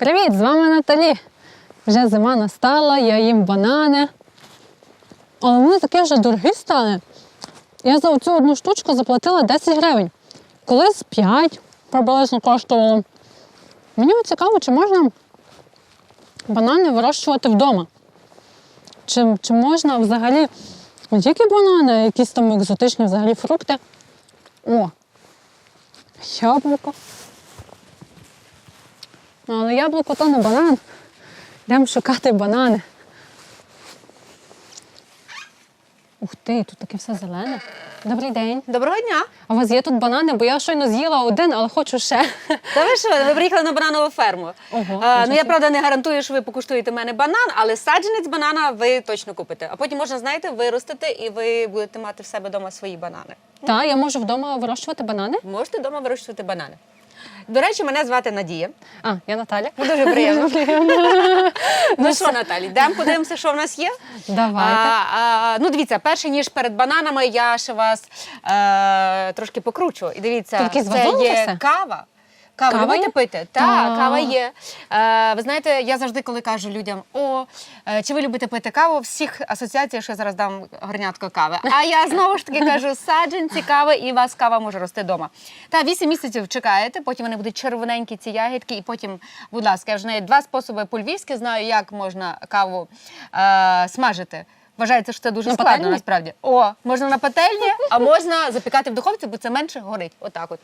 Привіт, з вами Наталі. Вже зима настала, я їм банани. Але вони такі вже дорогі стали. Я за цю одну штучку заплатила 10 гривень. Колись 5 приблизно коштувало. Мені цікаво, чи можна банани вирощувати вдома. Чи, чи можна взагалі не тільки банани, а якісь там екзотичні взагалі фрукти. О, яблуко. Ну, але яблуко то не банан. Йдемо шукати банани. Ух ти, тут таке все зелене. Добрий день. Доброго дня. А у вас є тут банани, бо я щойно з'їла один, але хочу ще. Та ви що? Ви приїхали на бананову ферму. Ого, а, ну я правда не гарантую, що ви покуштуєте в мене банан, але саджанець банана ви точно купите. А потім можна, знаєте, виростити і ви будете мати в себе вдома свої банани. Так, я можу вдома вирощувати банани. Можете вдома вирощувати банани. До речі, мене звати Надія. А, я Наталя. Ну, Дуже приємно. ну що, Наталі, йдемо подивимося, що в нас є. Давайте. А, а, ну, дивіться, перше ніж перед бананами, я ще вас е, трошки покручу. І дивіться, Тільки якісь це є все? кава. Каву Кава любите є? пити? Та. Так, кава є. Е, ви знаєте, я завжди, коли кажу людям, о, е, чи ви любите пити каву, всіх асоціація, що я зараз дам горнятко кави. А я знову ж таки кажу, саджанці кави, і у вас кава може рости вдома. Та 8 місяців чекаєте, потім вони будуть червоненькі, ці ягідки, і потім, будь ласка, я вже два способи по-львівськи знаю, як можна каву е, смажити. Вважається, що це дуже На складно пательні? насправді. О, можна на пательні, а можна запікати в духовці, бо це менше горить. Отак от.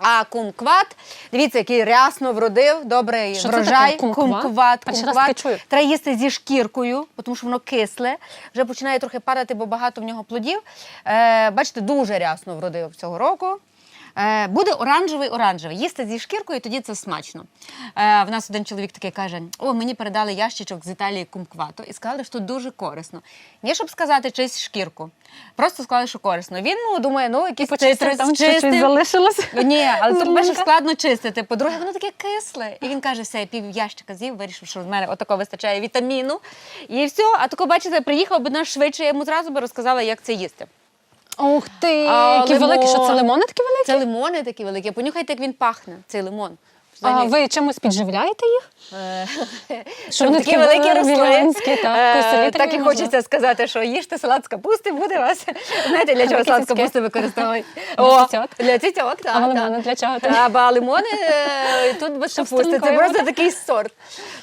А кумкват, дивіться, який рясно вродив, добрий Що це врожай. таке кумкват? Кумкват, Перший раз таке чую. Треба їсти зі шкіркою, тому що воно кисле. Вже починає трохи падати, бо багато в нього плодів. Е, бачите, дуже рясно вродив цього року. Е, буде оранжевий оранжевий. Їсти зі шкіркою, тоді це смачно. Е, в нас один чоловік такий каже: О, мені передали ящичок з Італії кумквату і сказали, що дуже корисно. Не щоб сказати чись шкірку. Просто сказали, що корисно. Він ну, думає, ну Почистив, цитрус там чуть-чуть залишилось. Ні, але тут перше складно чистити. По-друге, воно таке кисле. І він каже, все, я пів ящика з'їв, вирішив, що в мене отако вистачає вітаміну. І все. А тако, бачите, приїхав би наш швидше, я йому зразу би розказала, як це їсти. Ух ти, А, які великі. Що це лимони такі великі? Це лимони такі великі. Понюхайте, як він пахне, цей лимон. А ви чимось підживляєте їх? Е, Що вони такі великі росли. віленські, так, Е, Так і хочеться сказати, що їжте салат з капусти, буде вас. Знаєте, для чого салат з капусти використовують? Для цицьок? Так. А лимони для чого? А лимони е, тут без капусти. Це просто такий сорт.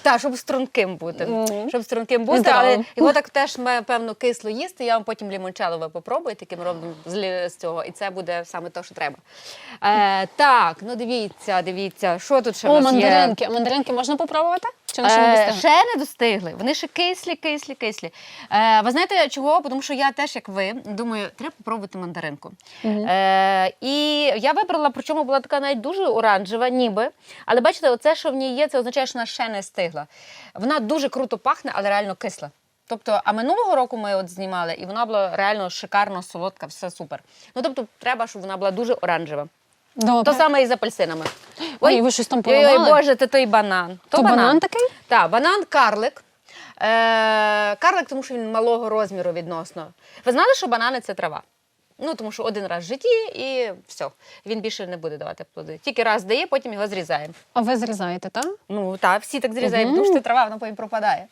Так, щоб струнким бути. Щоб струнким бути, здоровим. але його так теж має, певно кисло їсти. Я вам потім лімончелове попробую, таким робимо з, лі- з цього. І це буде саме те, що треба. Е, так, ну дивіться, дивіться, що тут ще в О, нас є? мандаринки. А мандаринки можна попробувати? Чи ще не Е, достигли? ще не достигли. Вони ще кислі, кислі, кислі. Е, ви знаєте чого? Тому що я теж, як ви, думаю, треба попробувати мандаринку. Е, і я вибрала, причому була така навіть дуже оранжева, ніби. Але бачите, оце, що в ній є, це означає, що вона ще не стигла. Вона дуже круто пахне, але реально кисла. Тобто, а минулого року ми от знімали, і вона була реально шикарно, солодка, все супер. Ну тобто, треба, щоб вона була дуже оранжева. Добре. То саме і з апельсинами. Ой, ви щось там Ой, ой, поламали? Боже, це той банан. То банан такий? Так, банан карлик. Е, карлик, тому що він малого розміру відносно. Ви знали, що банани це трава? Ну, тому що один раз в житті і все. Він більше не буде давати плоди. Тільки раз дає, потім його зрізаємо. А ви зрізаєте, так? Ну, так, всі так зрізають, Мгм. тому що це трава, вона потім пропадає.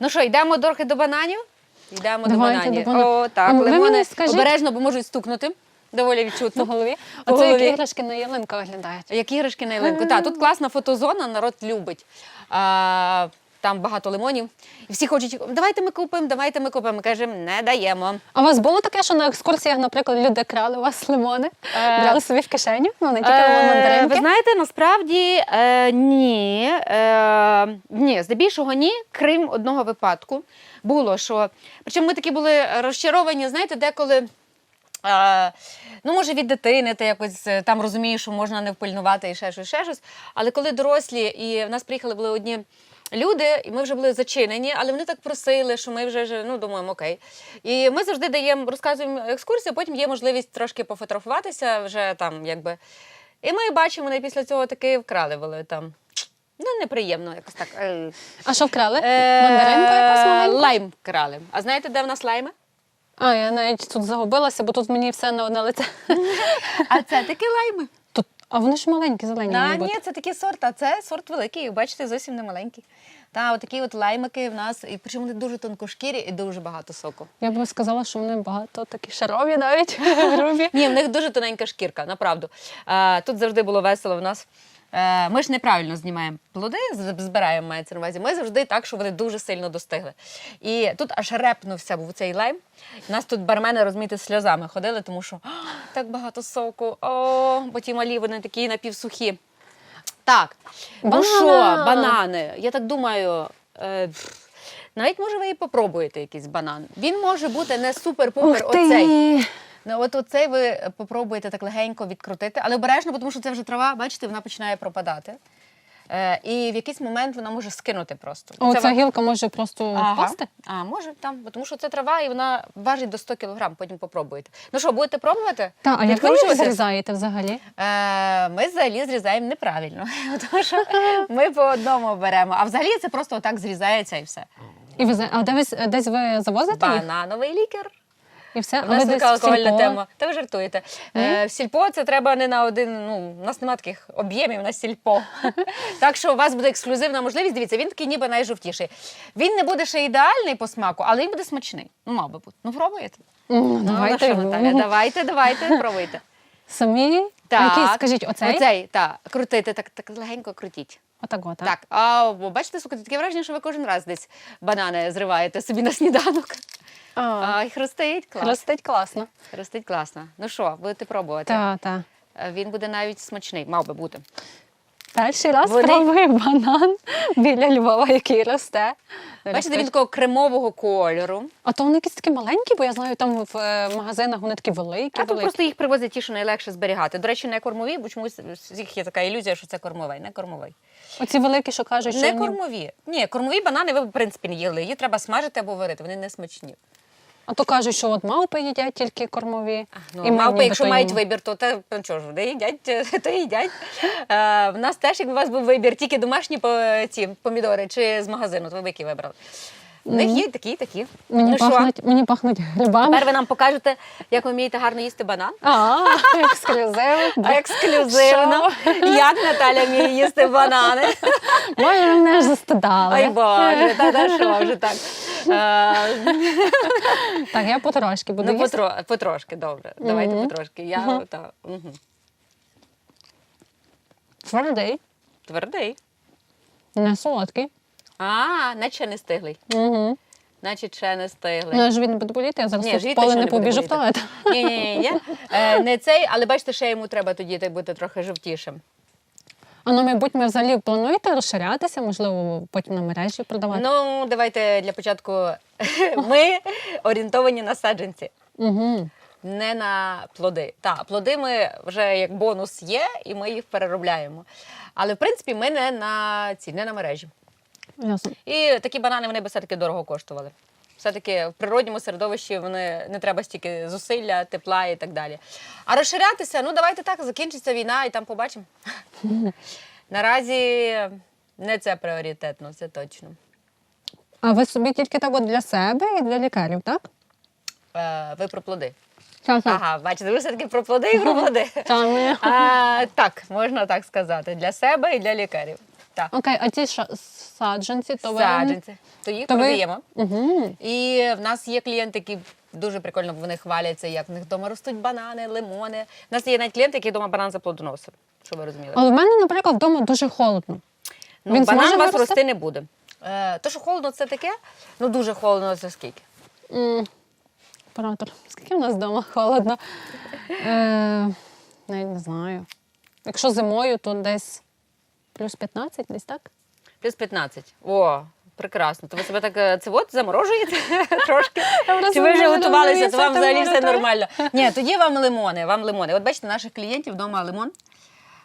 Ну що, йдемо трохи до бананів? Йдемо Давайте до бананів. до бананів. О, так, ви лимони мені скажіть- обережно, бо можуть стукнути. Доволі відчутно. Голові. По Оце як голові. іграшки на ялинку виглядають. Як іграшки на ялинку. Так, тут класна фотозона, народ любить. А, там багато лимонів. І всі хочуть, давайте ми купимо, давайте ми купимо. Ми кажемо, не даємо. А у вас було таке, що на екскурсіях, наприклад, люди крали у вас лимони, Е, брали собі в кишеню, ну не тільки Е, мандаринки? ви знаєте, насправді е, ні. Е, ні, здебільшого ні, крім одного випадку. Було, що. Причому ми такі були розчаровані, знаєте, деколи. Ну, може, від дитини ти якось е, там розумієш, що можна не впильнувати і ще щось, ще щось. Але коли дорослі, і в нас приїхали були одні люди, і ми вже були зачинені, але вони так просили, що ми вже ну, думаємо, окей. І ми завжди даємо, розказуємо екскурсію, потім є можливість трошки пофотографуватися вже там, якби. І ми бачимо, вони після цього таки вкрали були там. Ну, неприємно, якось так. А що вкрали? е, Мандаринку якусь маленьку? Лайм крали. А знаєте, де в нас лайми? А, я навіть тут загубилася, бо тут мені все на одне лице. А це такі лайми. Тут, А вони ж маленькі, зелені. Мають ні, це такий сорт, а це сорт великий, бачите, зовсім не маленький. Та, отакі от лаймики в нас, і причому вони дуже тонкошкірі і дуже багато соку. Я б сказала, що вони багато такі шарові навіть грубі. Ні, в них дуже тоненька шкірка, направду. Е, тут завжди було весело в нас. Е, ми ж неправильно знімаємо плоди, збираємо мається на увазі. Ми завжди так, що вони дуже сильно достигли. І тут аж репнувся був цей лайм. Нас тут бармени, розумієте, з сльозами ходили, тому що так багато соку. О, бо ті малі вони такі напівсухі. Так, ну що, банани. Я так думаю. Е, навіть може ви і попробуєте якийсь банан. Він може бути не супер-пупер оцей. Ну, от оцей ви попробуєте так легенько відкрутити, але обережно, тому що це вже трава, бачите, вона починає пропадати. Е, і в якийсь момент вона може скинути просто. О, Це ця ва- гілка може просто Ага. впасти. А, може там, бо тому що це трава і вона важить до 100 кг, потім попробуєте. Ну що, будете пробувати? Так, а як ви її зрізаєте взагалі? Е, ми взагалі зрізаємо неправильно, тому що ми по одному беремо. А взагалі це просто отак зрізається і все. І ви за- а де ви, десь ви завозите їх? Банановий лікар. І все? У нас така алкогольна тема. Та ви жартуєте. Е, в сільпо це треба не на один. Ну, у нас немає таких об'ємів на сільпо. так що у вас буде ексклюзивна можливість. Дивіться, він такий ніби найжовтіший. Він не буде ще ідеальний по смаку, але він буде смачний. Ну, мав би бути. Ну, пробуєте? Ну, Давайте. ну, що, Наталя, давайте, давайте, пробуйте. Самі? Так. Який, скажіть, оцей? Оцей, так. Крутити, так, так легенько крутіть. Отак, от, так? Так. А бачите, слухайте, таке враження, що ви кожен раз десь банани зриваєте собі на сніданок. А, Ай, хрустить, клас. Ростить класно. Хрустить класно. Ну що, будете пробувати? Так, так. Е, Він буде навіть смачний, мав би бути. Перший раз Вони- пробую банан біля Львова, який росте. Бачите, він такого кремового кольору. А то вони якісь такі маленькі, бо я знаю, там в е, магазинах вони такі великі. А тут великі. просто їх привозять ті, що найлегше зберігати. До речі, не кормові, бо чомусь у всіх є така ілюзія, що це кормовий. Не кормовий. Оці великі, що кажуть, що Не кормові. Ні, кормові банани ви в принципі не їли. Її треба смажити або варити. Вони не смачні. А то кажуть, що от мавпи їдять тільки кормові. Ну, і мавпи, якщо то мають їмо. вибір, то те, ну, що ж, вони їдять, то їдять. Е, в нас теж, якби у вас був вибір, тільки домашні ці помідори чи з магазину, то ви б які вибрали. У них є такі, такі. Мені, ну, що? пахнуть, мені пахнуть грибами. Тепер ви нам покажете, як ви вмієте гарно їсти банан. А, ексклюзив. Ексклюзивно. Як Наталя вміє їсти банани. Боже, мене ж застидали. Ой Боже, та та що вже так. Е, Так, я потрошки буду Ну, їсти. потро, потрошки, добре. Давайте Мгм. потрошки. Я та, угу. Твердий, Твердий. не солодкий. А, наче не стиглий. Угу. Значить, ще не стигли. Ну, живіт не буде боліти, я зараз Ні, в поле не не побіжу в туалет. Ні, ні, ні, ні. Е, не цей, але бачите, ще йому треба тоді так бути трохи жовтішим. А ну, мабуть, ми взагалі плануєте розширятися, можливо, потім на мережі продавати. Ну, давайте для початку. Ми орієнтовані на саджанці, Угу. не на плоди. Так, плоди ми вже як бонус є, і ми їх переробляємо. Але в принципі ми не на ці, не на мережі. Ясно. І такі банани вони би все-таки дорого коштували. Все-таки в природньому середовищі вони не треба стільки зусилля, тепла і так далі. А розширятися, ну давайте так, закінчиться війна і там побачимо. Наразі не це пріоритетно, це точно. А ви собі тільки так от для себе і для лікарів, так? Е, ви про плоди. Ага, бачите, ви все-таки про плоди і про плоди. А, так, можна так сказати. Для себе і для лікарів. Так. Окей, а ці ша- саджанці, то ви... Саджанці. То їх То ви- продаємо. Угу. І в нас є клієнти, які дуже прикольно вони хваляться, як в них вдома ростуть банани, лимони. У нас є навіть клієнти, які вдома банан заплодоносив, щоб ви розуміли. Але в мене, наприклад, вдома дуже холодно. Ну, він банан зможе у вас вирости? рости не буде. Е, то, що холодно, це таке, ну дуже холодно, це скільки? М, Оператор, скільки в нас вдома холодно? Е, навіть не знаю. Якщо зимою, то десь плюс 15, десь так? Плюс 15. О, прекрасно. То ви себе так е, це от заморожуєте трошки? Чи ви вже готувалися, то вам взагалі все нормально. Ні, тоді вам лимони, вам лимони. От бачите, наших клієнтів вдома лимон.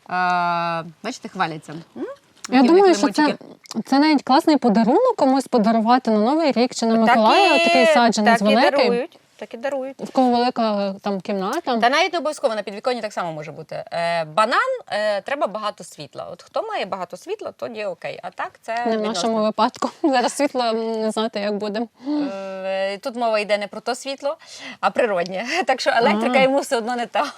А, бачите, хваляться. М? Я Які в них думаю, що це, лимончики. це навіть класний подарунок комусь подарувати на Новий рік чи на Миколая такий саджанець так і великий. дарують. Так і дарують. В кого велика там кімната. Та навіть не обов'язково на підвіконні так само може бути. Е, банан е, треба багато світла. От хто має багато світла, тоді окей. А так це Не в нашому випадку. Зараз світло не знаєте, як буде. Е, Тут мова йде не про то світло, а природнє. Так що електрика йому все одно не та.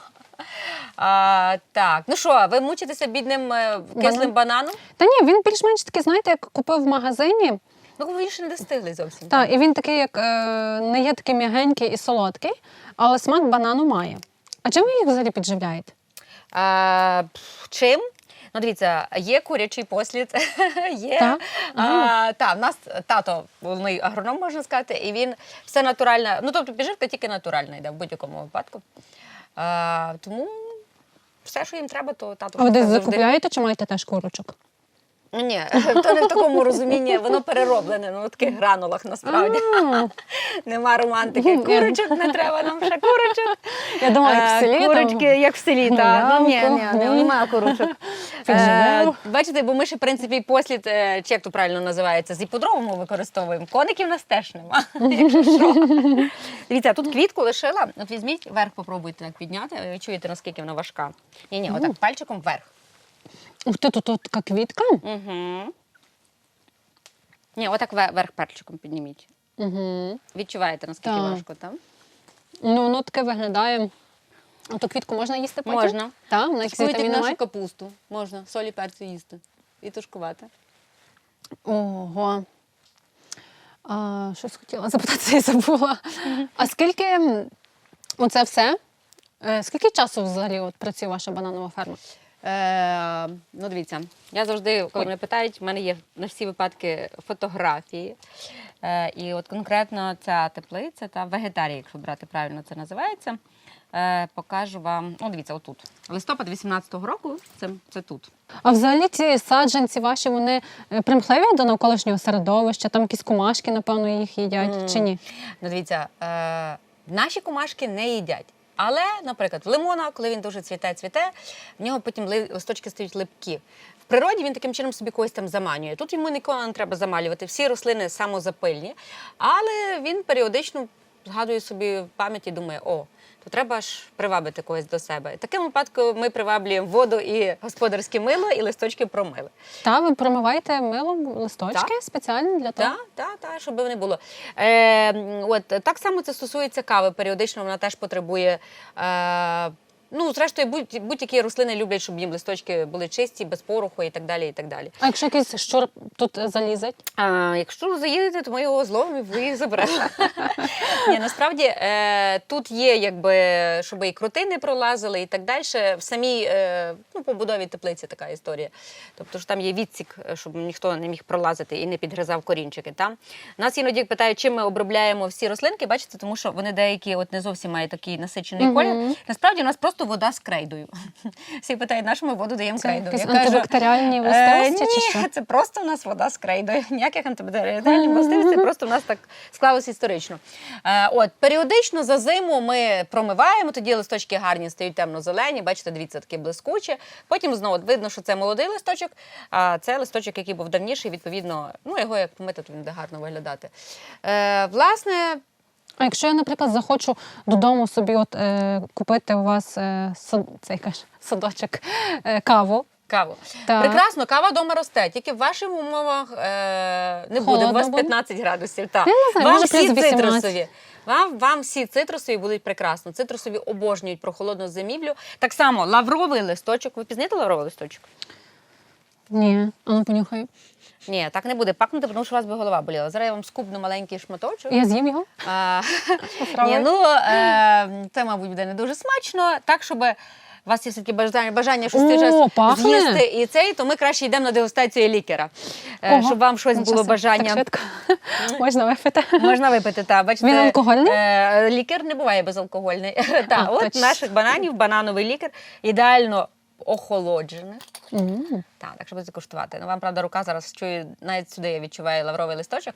А, так, ну що, ви мучитеся бідним е, кислим бананом? Та ні, він більш-менш такий, знаєте, як купив в магазині. Ну, ви ще не достигли зовсім. Так, і він такий, як е, не є такий м'ягенький і солодкий, але смак банану має. А чим ви їх взагалі підживляєте? А, чим? Ну, дивіться, є курячий послід, є. Так? А, та, в нас тато головний агроном, можна сказати, і він все натуральне. Ну, тобто підживка тільки натуральна йде в будь-якому випадку. А, тому все, що їм треба, то тато А ви десь закупляєте чи маєте теж курочок? Ні, то не в такому розумінні, воно перероблене, ну в таких гранулах насправді. Нема романтики. Курочок не треба, нам ще курочок. Я думала, як в Е, селі. Курочки, як в селі, так. Ну, ні, ні, немає курочок. Е, Бачите, бо ми ще, в принципі, послід, е, чи як то правильно називається, з іподрому використовуємо. Коників нас теж нема. якщо що. Дивіться, тут квітку лишила. От візьміть, вверх попробуйте так підняти. Ви відчуєте, наскільки вона важка. Ні, ні, отак, пальчиком вверх. Ух ти, тут, тут така квітка. Угу. Ні, отак ве- вверх пальчиком підніміть. Угу. Відчуваєте, наскільки Так. важко, так? Ну, воно таке виглядає. А ту квітку можна їсти потім? Можна. Так, вона якісь Споїти вітаміни нашу має? капусту. Можна солі перцю їсти. І тушкувати. Ого. А, щось хотіла запитатися і забула. А скільки м, оце все? Е, Скільки часу взагалі от працює ваша бананова ферма? Е, ну, дивіться, я завжди, коли мене питають, в мене є на всі випадки фотографії. Е, і от конкретно ця теплиця та вегетарія, якщо брати правильно це називається. Е, покажу вам. Ну, дивіться, отут. Листопад 18-го року, це, це тут. А взагалі ці саджанці ваші, вони е, примхливі до навколишнього середовища, там якісь кумашки, напевно, їх їдять Мгм. чи ні? Ну, дивіться, е, наші комашки не їдять. Але, наприклад, лимона, коли він дуже цвіте, цвіте, в нього потім листочки стають липкі. В природі він таким чином собі когось там заманює. Тут йому нікого не треба замалювати. Всі рослини самозапильні, але він періодично згадує собі в пам'яті, думає, о. То треба ж привабити когось до себе. Таким випадку ми приваблюємо воду і господарське мило, і листочки промили. Та ви промиваєте милом листочки Та. спеціально для того? Так, так, та, щоб не було. Е, от, так само це стосується кави. Періодично вона теж потребує. Е, ну, зрештою, будь- будь-які рослини люблять, щоб їм листочки були чисті, без пороху і так далі. І так далі. А якщо якийсь щур тут залізить? А, якщо заїдете, то ми його зловимо і ви заберете. Ні, насправді е, тут є, якби, щоб і кроти не пролазили і так далі. В самій е, ну, побудові теплиці така історія. Тобто ж там є відсік, е, щоб ніхто не міг пролазити і не підгризав корінчики. Там. Нас іноді питають, чим ми обробляємо всі рослинки, бачите, тому що вони деякі от не зовсім мають такий насичений колір. Насправді у нас просто вода з крейдою. Всі питають, на що ми воду даємо Це крейдою. якісь антибактеріальні Е, властивості чи що? це просто у нас вода з крейдою. Ніяких антибактеріальних властивостей, просто у нас так склалося історично. Е, от, періодично за зиму ми промиваємо, тоді листочки гарні стають темно-зелені, бачите, дивіться, такі блискучі. Потім знову видно, що це молодий листочок, а це листочок, який був давніший, відповідно, ну його як помити, то він буде гарно виглядати. Е, власне, А якщо я, наприклад, захочу додому собі от, е, купити у вас е, сад, цей каш, садочок е, каву. Каву. Так. Прекрасно, кава вдома росте. Тільки в ваших умовах е, не буде. У вас буде? 15 градусів. Так. Я не знаю, вам може, всі плюс 18. цитрусові. Вам, вам всі цитрусові будуть прекрасно. Цитрусові обожнюють прохолодну зимівлю. Так само лавровий листочок. Ви пізнаєте лавровий листочок? Ні, а ну понюхаю. Ні, так не буде пахнути, тому що у вас би голова боліла. Зараз я вам скубну маленький шматочок. Я з'їм його. А, Ні, ну е, це, мабуть, буде не дуже смачно. Так, щоб у вас є все-таки бажання, бажання щось О, цей час пахне. з'їсти і цей, то ми краще йдемо на дегустацію лікера, Е, Ого, щоб вам щось було собі, бажання. Так швидко. Можна випити. Можна випити, та бачите. Він алкогольний? Е, лікер не буває безалкогольний. Та, от точно. наших бананів, банановий лікер, ідеально охолоджений. М. Так, так що будете куштувати. Ну, вам, правда, рука зараз чує, навіть сюди я відчуваю лавровий листочок.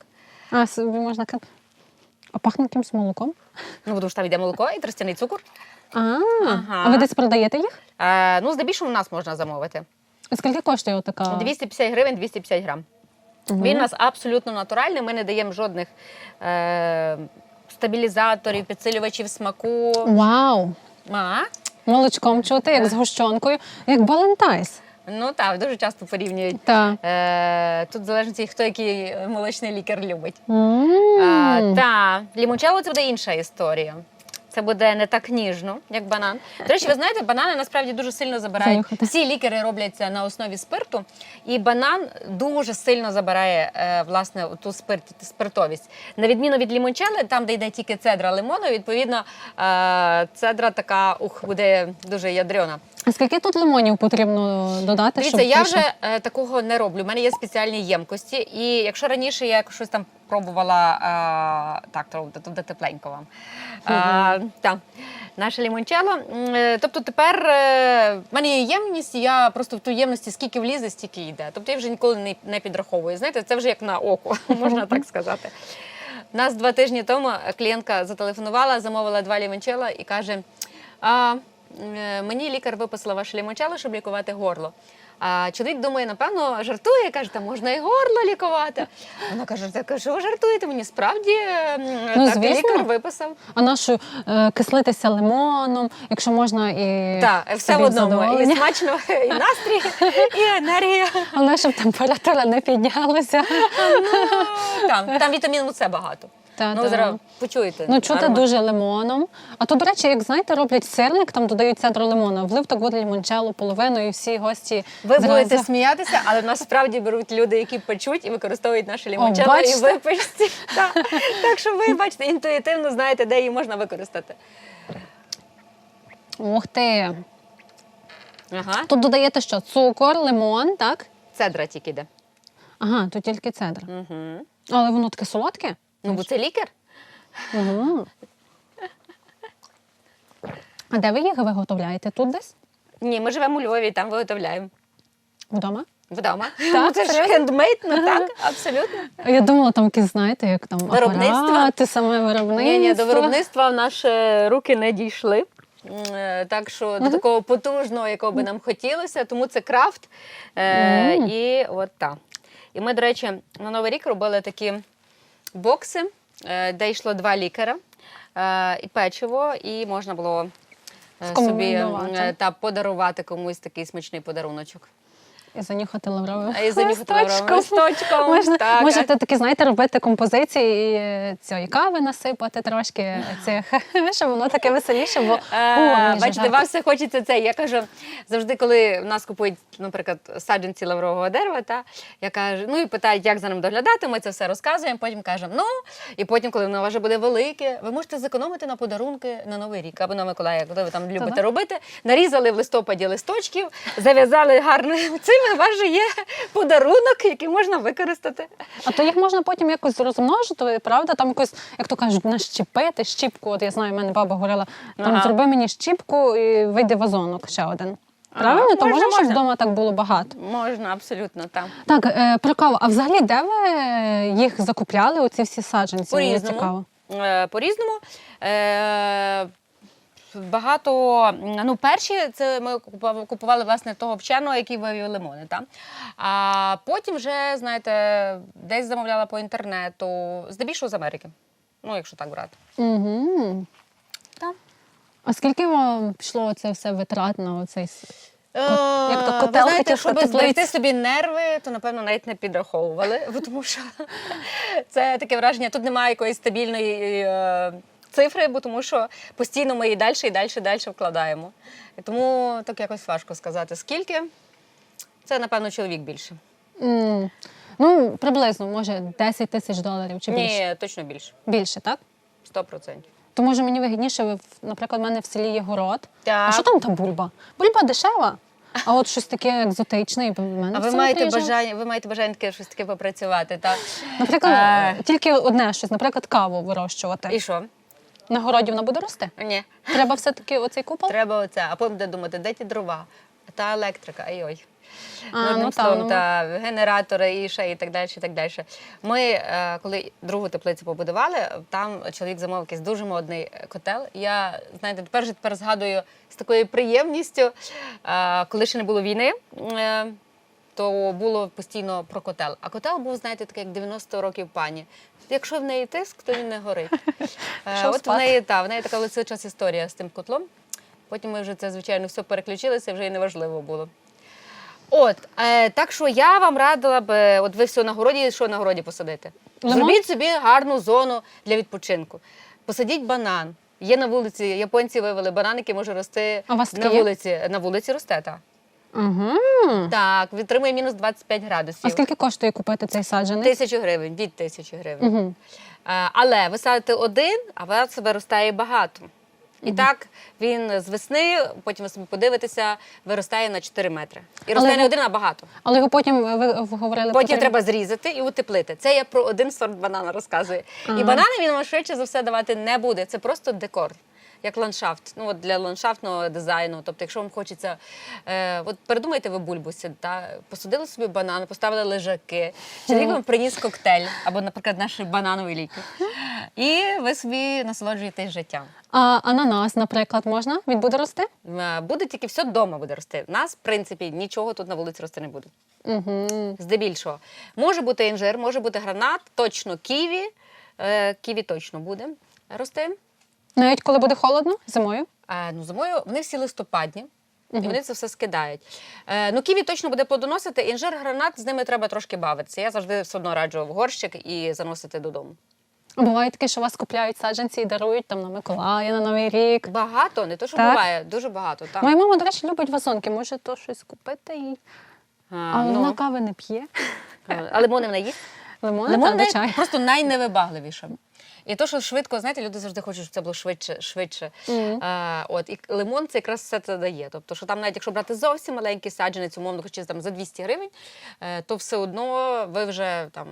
А собі можна А пахне якимось молоком. Ну, тому що там йде молоко і тростяний цукор. А, Ага. а ви десь продаєте їх? Е, ну, здебільшого у нас можна замовити. Скільки коштує отака? 250 гривень, 250 грам. Мгм. Він у нас абсолютно натуральний. Ми не даємо жодних е, стабілізаторів, підсилювачів смаку. Вау! А? Молочком чути, як з гущонкою, як балентайс. Ну так, дуже часто порівнюють. Та. Е, тут залежить, хто який молочний лікар любить. Mm. Е, та, лімончелло це буде інша історія. Це буде не так ніжно, як банан. До речі, ви знаєте, банани насправді дуже сильно забирають. Всі лікери робляться на основі спирту, і банан дуже сильно забирає е, власне ту спирт, спиртовість. На відміну від лімончели, там, де йде тільки цедра лимону, відповідно, е, цедра така ух, буде дуже ядрена. А скільки тут лимонів потрібно додати? Дивіться, щоб я вже е, такого не роблю. У мене є спеціальні ємкості. І якщо раніше я щось там пробувала е, так, то буде тепленько вам. Е, так, наше лімончело. Е, Тобто тепер в мене є ємність, я просто в ту ємності скільки влізе, стільки йде. Тобто я вже ніколи не, підраховую. Знаєте, це вже як на око, можна так сказати. У нас два тижні тому клієнтка зателефонувала, замовила два лімончела і каже: а, мені лікар виписала ваше лімончело, щоб лікувати горло. А чоловік думає, напевно, жартує, каже, та можна і горло лікувати. Вона каже, так що ви жартуєте? Мені справді Ну, так звісно. лікар виписав. А нашу е, кислитися лимоном, якщо можна і Так, все в собі одному. І задоволення. смачно, і настрій, і енергія. Але щоб температура не піднялася. Там, там вітаміну С багато. Та, ну, та. зараз почуєте. Ну, чути аромат. дуже лимоном. А то, до речі, як знаєте, роблять сирник, там додають цедру лимона. Влив так буде лімончелло, половину, і всі гості Ви зразу... будете сміятися, але насправді беруть люди, які печуть і використовують наше лімончелло і випечці. Так. так що ви бачите, інтуїтивно знаєте, де її можна використати. Ух ти! Ага. Тут додаєте що? Цукор, лимон, так? Цедра тільки йде. Ага, тут тільки цедра. Угу. Але воно таке солодке. Ну, бо це лікар. Угу. А де ви їх виготовляєте? Тут десь? Ні, ми живемо у Львові, там виготовляємо. Вдома? Вдома. Так, це ж хендмейд, ну так, абсолютно. Я думала, там якісь, знаєте, як там Виробництво? апарати, саме виробництво. Ні, ні, до виробництва в наші руки не дійшли. Е, Так що до такого потужного, якого би нам хотілося, тому це крафт. Е, Мгм. І от так. І ми, до речі, на Новий рік робили такі бокси, е, де йшло два лікаря е, і печиво, і можна було е, собі та подарувати комусь такий смачний подаруночок. І занюхати лавровим і занюхати лавровим листочком. Можна, Так, можете такі, знаєте, робити композиції і цієї кави насипати трошки, цих, щоб воно таке веселіше, бо Е, О, Бачите, вам все хочеться це. Я кажу, завжди, коли в нас купують, наприклад, саджанці лаврового дерева, та я кажу, ну і питають, як за ним доглядати. Ми це все розказуємо. Потім кажемо, ну і потім, коли воно вже буде велике, ви можете зекономити на подарунки на новий рік або на Миколая, коли ви там любите да. робити. Нарізали в листопаді листочків, зав'язали гарно цим. У вас же є подарунок, який можна використати. А то їх можна потім якось розмножити, правда? Там якось, як то кажуть, нащепити щіпку. От я знаю, в мене баба говорила, там Ага. зроби мені щіпку і вийде вазонок ще один. Ага, Правильно? то можна, можна, щоб вдома так було багато. Можна абсолютно там. Так, е, про каву. А взагалі, де ви їх закупляли, оці всі саджанці? По-різному. цікаво. Е, По-різному. Е, Багато, ну, перші це ми купували, власне того вченого, який вивів лимони. Та? А потім вже, знаєте, десь замовляла по інтернету, здебільшого з Америки. Ну, якщо так брати. Угу. Так. А скільки вам пішло це все витрат на оцей як то Е, котел Ви знаєте, щоб зберегти собі нерви, то напевно навіть не підраховували, тому що це таке враження. Тут немає якоїсь стабільної е, цифри, бо тому що постійно ми її далі і далі, і далі вкладаємо. І тому так якось важко сказати, скільки. Це, напевно, чоловік більше. М, Ну, приблизно, може, 10 тисяч доларів чи більше. Ні, точно більше. Більше, так? 100%. То може мені вигідніше, ви наприклад, в мене в селі є город. Так. А що там та бульба? Бульба дешева, а от щось таке екзотичне. і в мене А ви маєте приїжджає. бажання, ви маєте бажання таке щось таке попрацювати, так? Наприклад, Е. тільки одне щось, наприклад, каву вирощувати. І що? На городі вона буде рости. Ні. Треба все-таки оцей купол. Треба оце, а потім буде думати, де ті дрова, та електрика, ай-ой. А, Ну, ну, словом, ну. та генератори і ще і так далі. І так далі. Ми, е, коли другу теплицю побудували, там чоловік замовив якийсь дуже модний котел. Я знаєте, тепер тепер згадую з такою приємністю, е, коли ще не було війни. То було постійно про котел. А котел був, знаєте, такий, як 90 років пані. Якщо в неї тиск, то він не горить. Е, От в неї, та, в неї така час історія з тим котлом. Потім ми вже це, звичайно, все переключилися, вже і неважливо було. От, е, так що я вам радила б, от ви все на городі, що на городі посадити? Лимон? Зробіть собі гарну зону для відпочинку. Посадіть банан, Є на вулиці, японці вивели банан, який може рости А у вас на таке є? вулиці. На вулиці росте, так. Ага. Так, витримує мінус 25 градусів. А скільки коштує купити цей саджанець? Тисячу гривень, від тисячі гривень. Угу. Е, Але ви садите один, а у вас виростає багато. І так він з весни, потім ви собі подивитеся, виростає на 4 метри. І росте не ви- один, а багато. Але ви потім ви, ви говорили Потім потрібно- треба зрізати і утеплити. Це я про один сорт банана розказую. І банани він вам швидше за все давати не буде. Це просто декор. Як ландшафт, ну от для ландшафтного дизайну. Тобто, якщо вам хочеться, е, от передумайте ви бульбусі, та посадили собі банан, поставили лежаки, чоловік вам приніс коктейль або, наприклад, наші бананові ліки. І ви собі насолоджуєтесь життям. А ананас, наприклад, можна? Він буде рости? Е, Буде тільки все вдома буде рости. У нас, в принципі, нічого тут на вулиці рости не буде. Угу. Здебільшого. Може бути інжир, може бути гранат, точно ківі. Е, ківі точно буде рости. Навіть коли буде холодно зимою. Е, ну, зимою вони всі листопадні. І вони це все скидають. Е, ну, ківі точно буде плодоносити. Інжир, гранат, з ними треба трошки бавитися. Я завжди все одно раджу в горщик і заносити додому. А буває таке, що вас купляють саджанці і дарують там на Миколая, на Новий рік. Багато, не то, що Так. буває, дуже багато. Так. Моя мама, до речі, любить вазонки. Може, то щось купити і. А, Але ну, вона кави не п'є. а лимони вона їсть? Лимон, Лимон та, просто найневибагливіше. І то, що швидко, знаєте, люди завжди хочуть, щоб це було швидше, швидше. Мгм. А, от, і лимон це якраз все це дає. Тобто, що там, навіть якщо брати зовсім маленький саджанець, умовно хоча там за 200 гривень, е, то все одно ви вже там.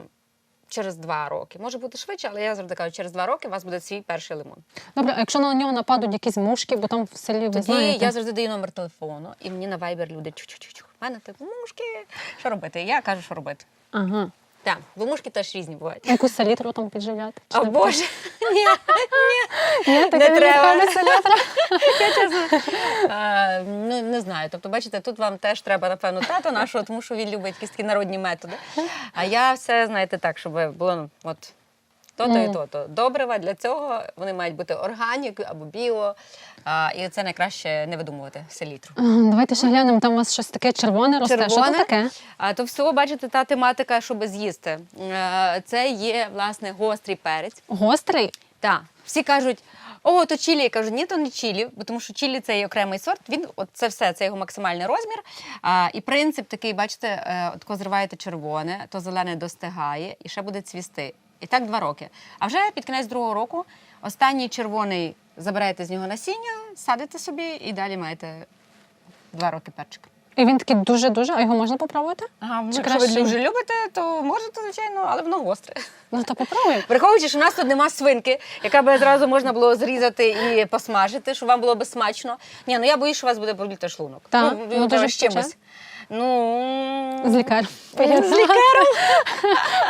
Через два роки. Може бути швидше, але я завжди кажу, через два роки у вас буде свій перший лимон. Добре, а якщо на нього нападуть якісь мушки, бо там в селі ви знаєте. я завжди даю номер телефону, і мені на Viber люди чу-чу-чу. У мене типу мушки. Що робити? Я кажу, що робити. Ага. Так, вимушки теж різні бувають. Якусь селітру там підживляти? О, Боже, ні, Ні, ні, не треба. Я чесно ну, не знаю. Тобто, бачите, тут вам теж треба, напевно, тато нашого, тому що він любить якісь такі народні методи. А я все, знаєте, так, щоб було ну, от. То-то і то-то. Добрива для цього вони мають бути органік або біо. А, і це найкраще не видумувати селітру. Давайте ще глянемо, там у вас щось таке червоне росте. Що це таке? А то всього, бачите, та тематика, щоб з'їсти. Е, Це є, власне, гострий перець. Гострий? Так, всі кажуть, о, то чілі. Я кажу, ні, то не чілі, бо тому що чілі це є окремий сорт. Він от це все, це його максимальний розмір. А, і принцип такий, бачите, е, от зриваєте червоне, то зелене достигає і ще буде цвісти. І так два роки. А вже під кінець другого року останній червоний забираєте з нього насіння, садите собі і далі маєте два роки перчик. І він такий дуже-дуже, а його можна попробувати? Ага, Чи якщо краще- ви дуже любите, то можете, звичайно, але воно гостре. Ну то попробуємо. Враховуючи, що в нас тут нема свинки, яка би зразу можна було зрізати і посмажити, щоб вам було би смачно. Ні, ну я боюсь, що у вас буде боліти шлунок. Так, ну, ну, дуже з чимось. Ну З лікарем. З лікарем.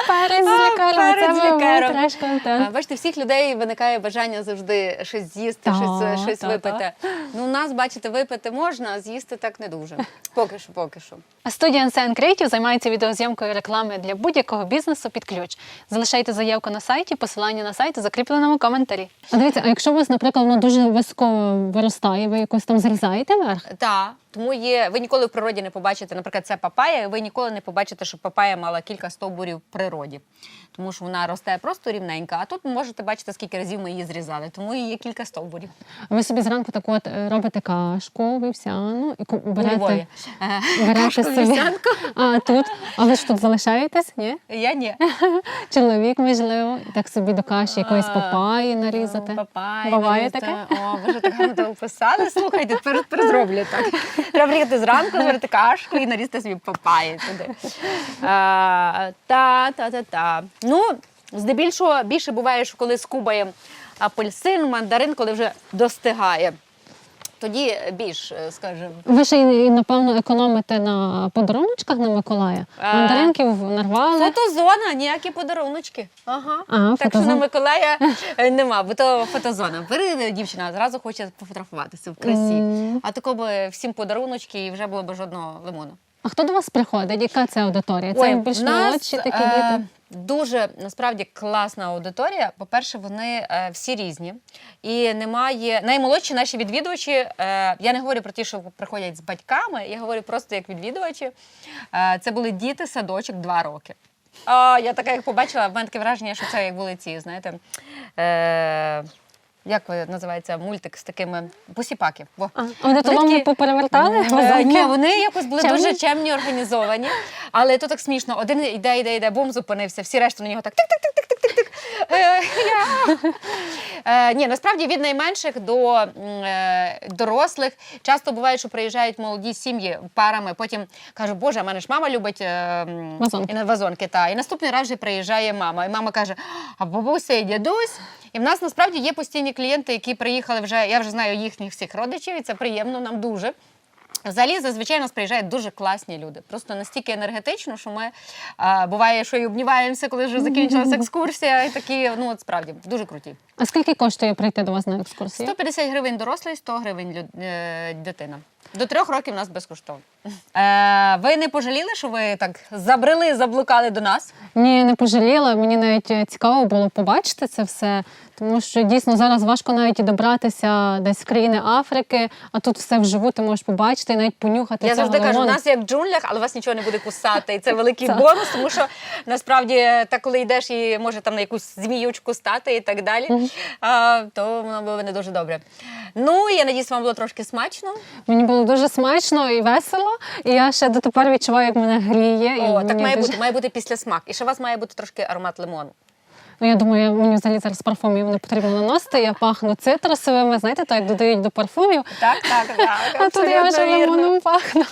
Перець з лікарем. перець Це з лікарем. треш контент. Бачите, всіх людей виникає бажання завжди щось з'їсти, щось, щось випити. Ну, нас, бачите, випити можна, а з'їсти так не дуже. Поки що, поки що. Студія NCN Creative займається відеозйомкою реклами для будь-якого бізнесу під ключ. Залишайте заявку на сайті, посилання на сайт у закріпленому коментарі. А дивіться, а якщо у вас, наприклад, воно дуже високо виростає, ви якось там зрізаєте верх? Так, тому є. Ви ніколи в природі не побачите, наприклад, це папая, і ви ніколи не побачите, що папая мала кілька стовбурів в природі. Тому що вона росте просто рівненька. А тут можете бачити, скільки разів ми її зрізали, тому і є кілька стовбурів. Ви собі зранку так от е, робите кашку вівсяну і У Львові. берете, Е, берете кашку, собі. вівсянку. А тут, а ви ж тут залишаєтесь? Ні? Я ні. Чоловік, можливо, так собі до каші якоїсь папаї нарізати. Папай, Буває таке? О, ви вже так гарно описали. Слухайте, тепер, тепер зроблю так. Треба приїхати зранку, зварити кашку і нарізати собі папаї туди. А, та, та, та, та. Ну, здебільшого більше буває, що коли скубаємо апельсин, мандарин, коли вже достигає. Тоді більш, е, скажімо. Ви ще й, напевно, економите на подаруночках на Миколая. А. Мандаринків нарвали. Фотозона, ніякі подаруночки. Ага. А, так що на Миколая е, нема, бо то фотозона. Бери дівчина, зразу хоче пофотографуватися в красі. Мгм. А тако би всім подаруночки і вже було б жодного лимону. А хто до вас приходить? Яка це аудиторія? Це Ой, більш нас, молодші такі е, діти? Дуже насправді класна аудиторія. По-перше, вони е, всі різні. І немає наймолодші наші відвідувачі. Е, я не говорю про ті, що приходять з батьками, я говорю просто як відвідувачі. Е, це були діти, садочок, два роки. А, я така, як побачила, в мене таке враження, що це як були ці, знаєте. Е, Як ви- називається мультик з такими посіпаки? Во. А вони то Вони вам поперевертали? Е. Ні, вони якось були Чемні? дуже чемні, організовані. Але то так смішно. Один йде, йде, йде, бум зупинився, всі решта на нього так тик-тик-тик-тик-тик-тик. Е. Ні, насправді від найменших до е, дорослих часто буває, що приїжджають молоді сім'ї парами, потім кажуть, Боже, а мене ж мама любить е, Вазонки. і вазонки. Та. І наступний раз вже приїжджає мама. І мама каже: а бабуся і дідусь. І в нас насправді є постійні клієнти, які приїхали вже. Я вже знаю їхніх всіх родичів, і це приємно нам дуже. Взагалі, зазвичай у нас приїжджають дуже класні люди. Просто настільки енергетично, що ми а, буває, що і обнімаємося, коли вже закінчилася екскурсія. І такі, ну от справді, дуже круті. А скільки коштує прийти до вас на екскурсію? 150 гривень дорослий, 100 гривень лю- е, дитина. До трьох років у нас безкоштовно. Е, ви не пожаліли, що ви так забрели, заблукали до нас? Ні, не пожаліла. Мені навіть е, цікаво було побачити це все, тому що дійсно зараз важко навіть і добратися десь в країни Африки, а тут все вживу ти можеш побачити і навіть понюхати. Я завжди кажу, у нас як в джунглях, але вас нічого не буде кусати. І це великий Так. бонус, тому що насправді та коли йдеш і може там на якусь зміючку стати і так далі, а, то воно було не дуже добре. Ну, я надіюсь, вам було трошки смачно. Мені було дуже смачно і весело, і я ще дотепер відчуваю, як мене гріє. і О, так мені має дуже... бути, має бути після смак. І ще у вас має бути трошки аромат лимону. Ну, я думаю, я- мені взагалі зараз парфумів не потрібно наносити. Я пахну цитрусовими, знаєте, так як додають до парфумів. Так, так, так. А тут я вже лимоном пахну.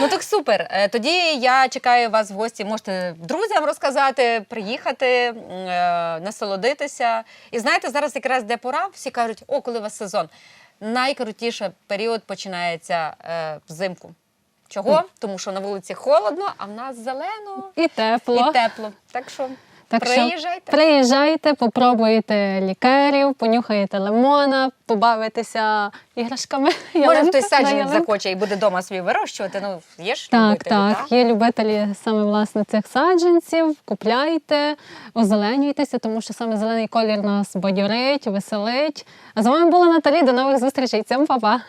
Ну так супер. Е, Тоді я чекаю вас в гості. Можете друзям розказати, приїхати, м, е, насолодитися. І знаєте, зараз якраз де пора, всі кажуть, о, коли у вас сезон. Найкрутіший період починається е, взимку. Чого? Тому що на вулиці холодно, а в нас зелено І тепло. і тепло. Так що Так що приїжджайте. приїжджайте, попробуйте лікерів, понюхаєте лимона, побавитеся іграшками. Може, хтось саджанець захоче і буде вдома собі вирощувати. Ну, є ж Так, любителі, так. Є любителі саме власне цих саджанців. Купляйте, озеленюйтеся, тому що саме зелений колір нас бадьорить, веселить. А з вами була Наталі. До нових зустрічей. Цьому па-па!